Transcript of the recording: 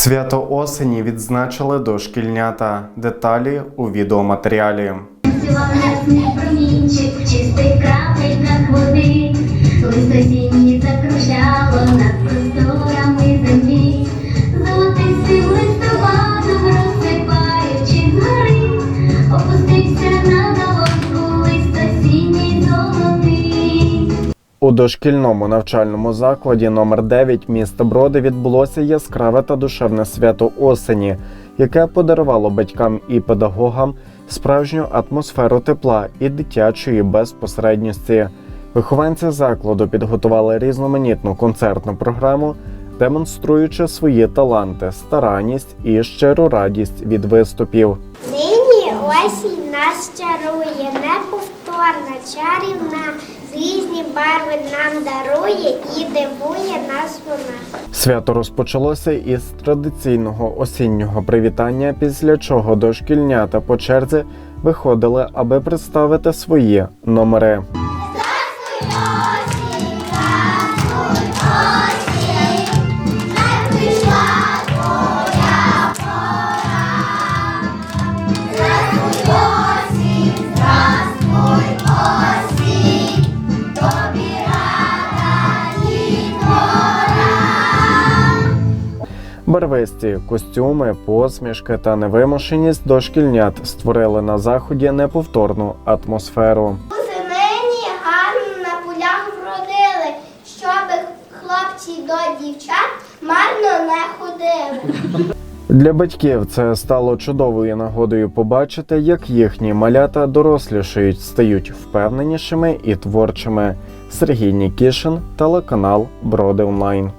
Свято осені відзначили дошкільнята. Деталі у відеоматеріалі. Сіловесний промінчик, чистий крапельках води, листосінні закружало закружляло над У дошкільному навчальному закладі номер 9 міста Броди відбулося яскраве та душевне свято осені, яке подарувало батькам і педагогам справжню атмосферу тепла і дитячої безпосередності. Вихованці закладу підготували різноманітну концертну програму, демонструючи свої таланти, старанність і щиру радість від виступів. Осінь нас чарує, неповторна, чарівна, різні барви нам дарує і дивує нас вона. Свято розпочалося із традиційного осіннього привітання, після чого дошкільнята по черзі виходили, аби представити свої номери. Барвисті костюми, посмішки та невимушеність дошкільнят створили на заході неповторну атмосферу. Нині гарно на полях вродили, щоб хлопці до дівчат марно не ходили. Для батьків це стало чудовою нагодою побачити, як їхні малята дорослішають, стають впевненішими і творчими. Сергій Нікішин, телеканал Броди Онлайн.